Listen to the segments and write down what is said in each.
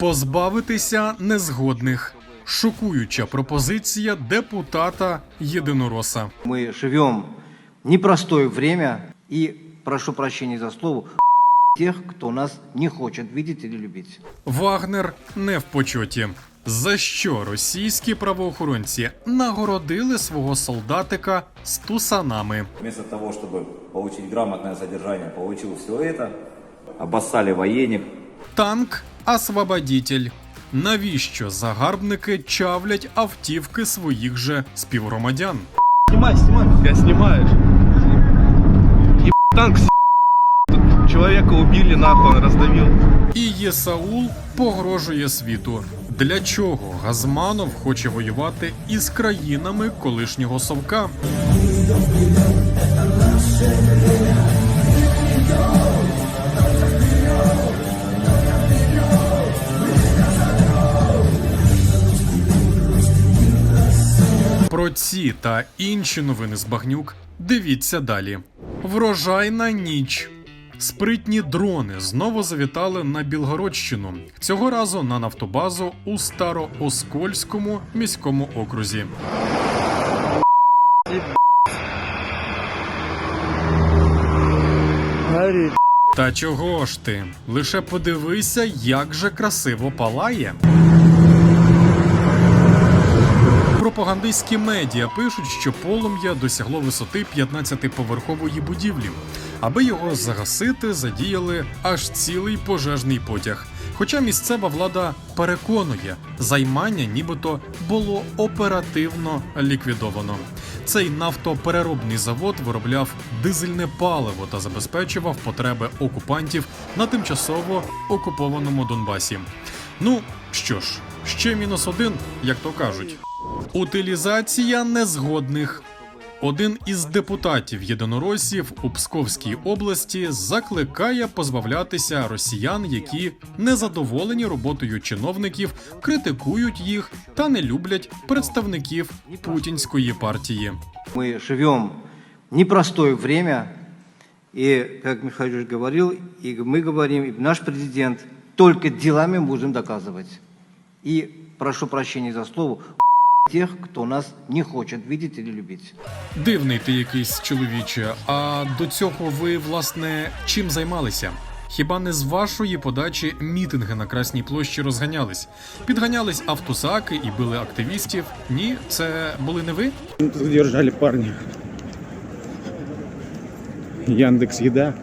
Позбавитися незгодних. Шокуюча пропозиція депутата Єдинороса. Мы живем в непростое время и, прошу прощения за слово, тех, кто нас не хочет видеть или любить. Вагнер не в почоті. За що російські правоохоронці нагородили свого солдатика з тусанами? Вместо того, чтобы получить грамотное содержание, получил все это, обоссали военник, Танк Освободітель. Навіщо загарбники чавлять автівки своїх же співгромадян? Снимай, снимай. Я снимаю. Еб танк с***. Тут человека убили, нахуй, раздавил. І Єсаул погрожує світу. Для чого Газманов хоче воювати із країнами колишнього совка? Про ці та інші новини з багнюк дивіться далі. Врожайна ніч. Спритні дрони знову завітали на Білгородщину. Цього разу на нафтобазу у Старооскольському міському окрузі. Та чого ж ти? Лише подивися, як же красиво палає. Пропагандистські медіа пишуть, що полум'я досягло висоти 15-поверхової будівлі. Аби його загасити, задіяли аж цілий пожежний потяг. Хоча місцева влада переконує, займання нібито було оперативно ліквідовано. Цей нафтопереробний завод виробляв дизельне паливо та забезпечував потреби окупантів на тимчасово окупованому Донбасі. Ну що ж, ще мінус один, як то кажуть. Утилізація незгодних. Один із депутатів єдиноросів у Псковській області закликає позбавлятися росіян, які незадоволені роботою чиновників, критикують їх та не люблять представників путінської партії. Мы живем в непростое время, и, как Михаил Юрьевич говорил, и мы говорим, и наш президент, только делами будем доказывать. И, прошу прощения за слово, тех, кто нас не хочет видеть или любить. Дивний ти якийсь чоловіче. А до цього ви власне чим займалися? Хіба не з вашої подачі мітинги на Красній площі розганялись? Підганялись автосаки і били активістів? Ні, це були не ви? Задержали парня. Яндекс Еда.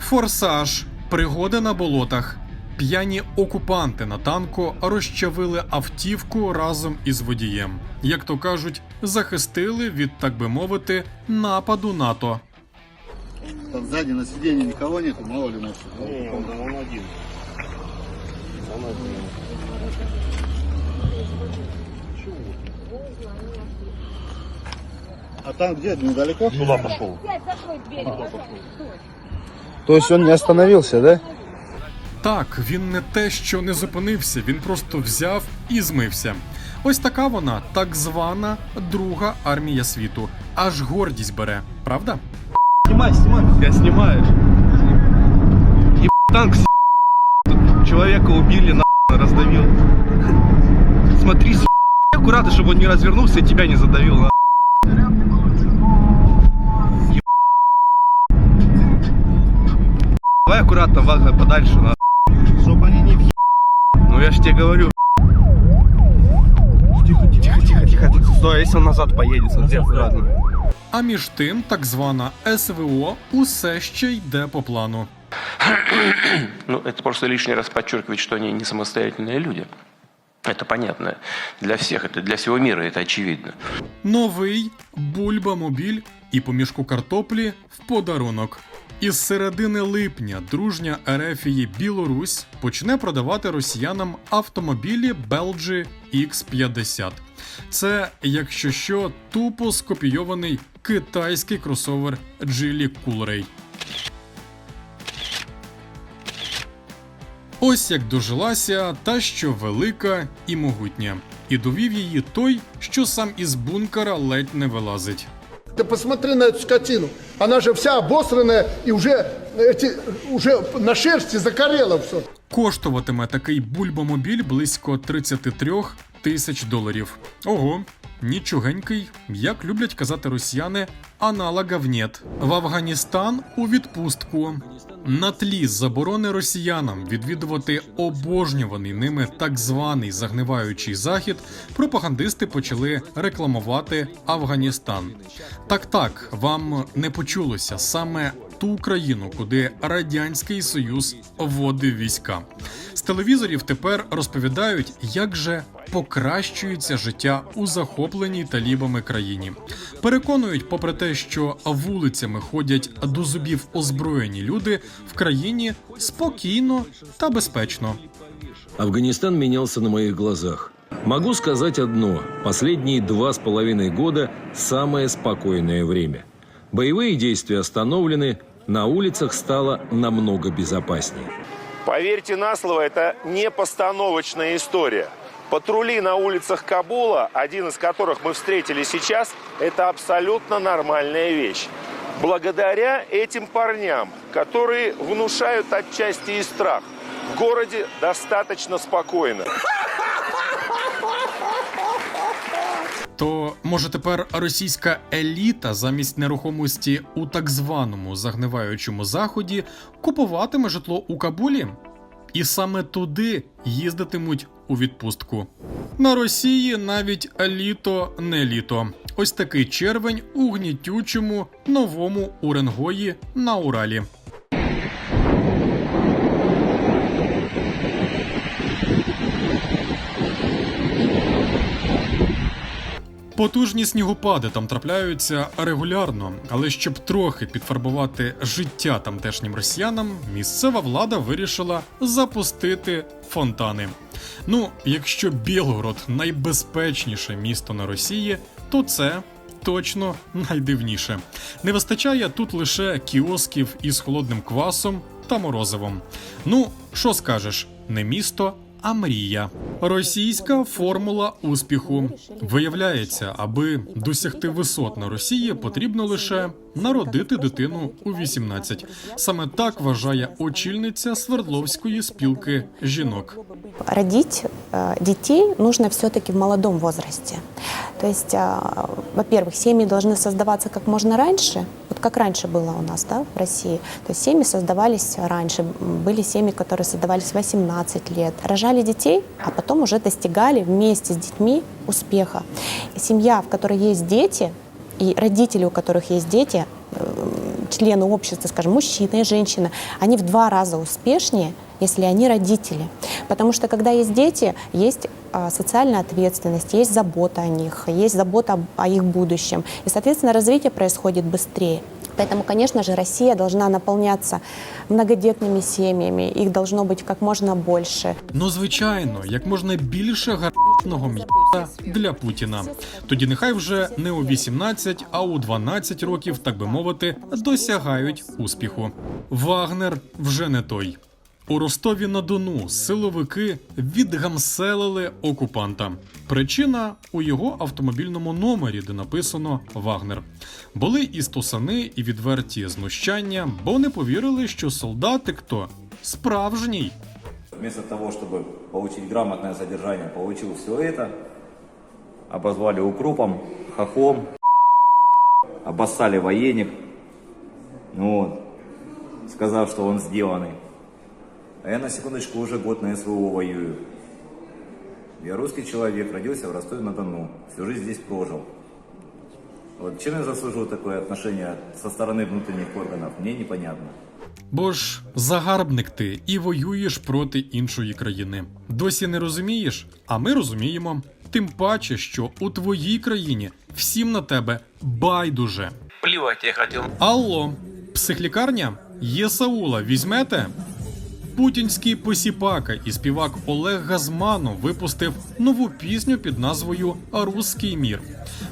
Форсаж, пригоди на болотах. П'яні окупанти на танку розчавили автівку разом із водієм. Як то кажуть, захистили від, так би мовити, нападу НАТО. Там сзади на сиденье никого нету, мало ли он, он один. А там где? Недалеко? Туда пошел. То есть он не остановился, да? Так, він не те, що не зупинився, він просто взяв і змився. Ось така вона, так звана друга армія світу. Аж гордість бере, правда? Снимай, снимай. Я снимаю. Еб танк с***. Тут человека убили, нахуй, он раздавил. Смотри, с***, аккуратно, чтобы он не развернулся и тебя не задавил. нахуй. Еб- Давай аккуратно, Вагнер, подальше. нахуй. Ну я ж тебе говорю. Тихо, тихо, тихо, тихо. Тут стой, а если он назад поедет, смотри, аккуратно. А між тим, так звана СВО усе ще йде по плану. Ну, это просто лишний раз подчеркивает, что они не самостоятельные люди. Это понятно для всех, это для всего мира, это очевидно. Новий бульба-мобіль і по мішку картоплі в подарунок. Із середини липня дружня Ерефії Білорусь почне продавати росіянам автомобілі Belgi X50. Це, якщо що, тупо скопійований китайський кросовер Geely Coolray. Ось як дожилася та, що велика і могутня, і довів її той, що сам із бункера ледь не вилазить. Ты посмотри на эту скотину. Она же вся обосранная и уже, эти, уже на шерсти закорела все. Коштуватиме такий бульбомобіль близько 33 тисяч доларів. Ого, нічогенький, як люблять казати росіяни, аналогов нет. В Афганістан у відпустку. На тлі заборони росіянам відвідувати обожнюваний ними так званий загниваючий захід, пропагандисти почали рекламувати Афганістан. Так, так, вам не почулося саме ту Україну, куди радянський союз вводив війська. З телевізорів тепер розповідають, як же покращується життя у захопленій талібами країні. Переконують, попри те, що вулицями ходять до зубів озброєні люди, в країні спокійно та безпечно. Афганистан менялся на моих глазах. Могу сказать одно. Последние два с половиной года – самое спокойное время. Боевые действия остановлены, на улицах стало намного безопаснее. Поверьте на слово, это не постановочная история. Патрули на улицах Кабула, один из которых мы встретили сейчас, это абсолютно нормальная вещь. Благодаря этим парням, которые внушают отчасти и страх, в городе достаточно спокойно. То може тепер російська еліта замість нерухомості у так званому загниваючому заході купуватиме житло у Кабулі? І саме туди їздитимуть у відпустку. На Росії навіть літо не літо. Ось такий червень у гнітючому новому Уренгої на Уралі. Потужні снігопади там трапляються регулярно, але щоб трохи підфарбувати життя тамтешнім росіянам, місцева влада вирішила запустити фонтани. Ну, якщо Білгород найбезпечніше місто на Росії, то це точно найдивніше. Не вистачає тут лише кіосків із холодним квасом та морозивом. Ну, що скажеш, не місто, а мрія. Російська формула успіху. Виявляється, аби досягти висот на Росії, потрібно лише народити дитину у 18. Саме так вважає очільниця Свердловської спілки жінок. Родить э, детей нужно все-таки в молодом возрасте. То есть, э, во-первых, семьи должны создаваться как можно раньше, вот как раньше было у нас да, в России. То есть семьи создавались раньше, М, были семьи, которые создавались в 18 лет, рожали детей, а потом уже достигали вместе с детьми успеха. Семья, в которой есть дети, и родители, у которых есть дети, э, члены общества, скажем, мужчина и женщина, они в два раза успешнее, если они родители. Потому что когда есть дети, есть а, социальная ответственность, есть забота о них, есть забота о их будущем. И, соответственно, развитие происходит быстрее. Поэтому, конечно же, Россия должна наполняться многодетными семьями, их должно быть как можно больше. Ну, звичайно, як можна більше гарного м'яса для Путіна. Тоді нехай вже не у 18, а у 12 років, так би мовити, досягають успіху. Вагнер вже не той. У Ростові на Дону силовики відгамселили окупанта. Причина у його автомобільному номері, де написано Вагнер. Були і стусани, і відверті знущання, бо не повірили, що солдатик то справжній. Вместо того, чтобы получить грамотное содержание, получил все это, обозвали укропом, хохлом, обоссали военник, ну вот, сказав, что он сделанный. А я на секундочку уже год на СВО воюю. Я русский человек, родился в Ростове-на-Дону, всю жизнь здесь прожил. Вот чем я заслужил такое отношение со стороны внутренних органов, мне непонятно. Бо ж загарбник ти і воюєш проти іншої країни. Досі не розумієш? А ми розуміємо. Тим паче, що у твоїй країні всім на тебе байдуже. Плевать я хотел. Алло, психлікарня? Є Саула, візьмете? Путінський посіпака і співак Олег Газманов випустив нову пісню під назвою Руський мір.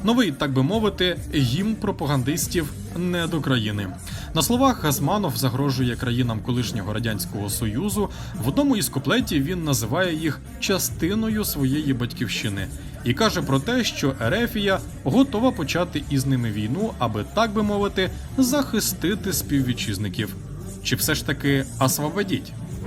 Новий, так би мовити, гімн пропагандистів недокраїни. На словах Газманов загрожує країнам колишнього радянського союзу. В одному із куплетів він називає їх частиною своєї батьківщини і каже про те, що Ерефія готова почати із ними війну, аби так би мовити, захистити співвітчизників. Чи все ж таки освободіть?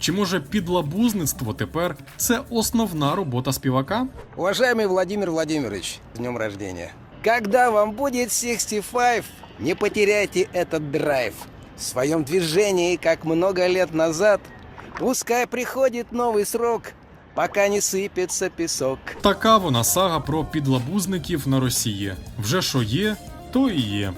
Чи може підлабузництво тепер це основна робота співака? Уважаемый Владимир Владимирович, с днем рождения. Когда вам будет 65, не потеряйте этот драйв. В своем движении, как много лет назад, пускай приходит новый срок, пока не сыпется песок. Така вона сага про підлабузників на Росії. Вже що є, то і є.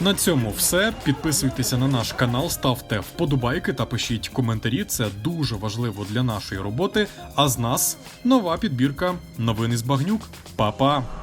На цьому все. Підписуйтеся на наш канал, ставте вподобайки та пишіть коментарі. Це дуже важливо для нашої роботи. А з нас нова підбірка новини з багнюк. Па-па!